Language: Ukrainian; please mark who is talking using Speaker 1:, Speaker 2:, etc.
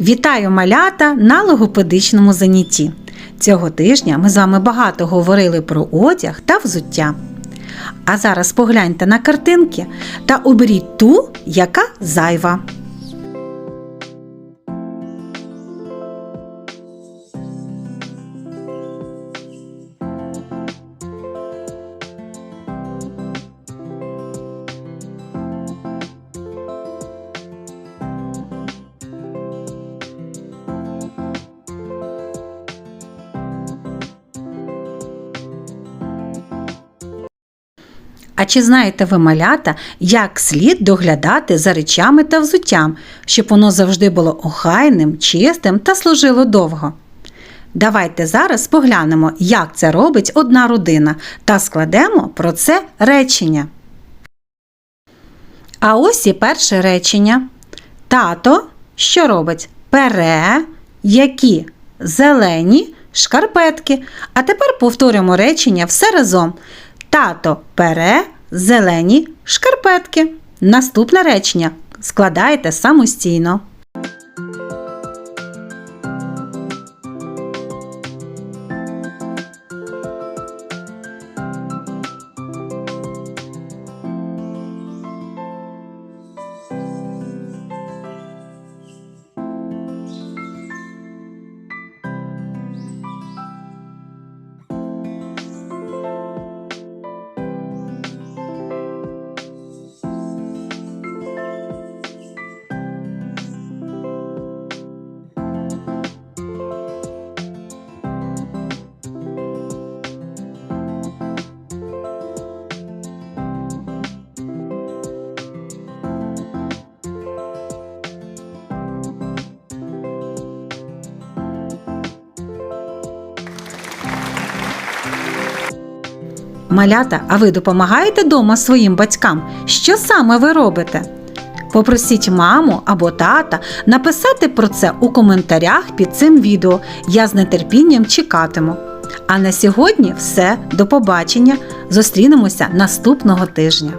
Speaker 1: Вітаю малята на логопедичному занятті. Цього тижня ми з вами багато говорили про одяг та взуття. А зараз погляньте на картинки та оберіть ту, яка зайва. А чи знаєте ви малята, як слід доглядати за речами та взуттям, щоб воно завжди було охайним, чистим та служило довго? Давайте зараз поглянемо, як це робить одна родина, та складемо про це речення. А ось і перше речення. Тато що робить? Пере, які зелені шкарпетки. А тепер повторюємо речення все разом. Тато пере зелені шкарпетки. Наступне речення складаєте самостійно. Малята, а ви допомагаєте дома своїм батькам? Що саме ви робите? Попросіть маму або тата написати про це у коментарях під цим відео. Я з нетерпінням чекатиму. А на сьогодні все. До побачення. Зустрінемося наступного тижня.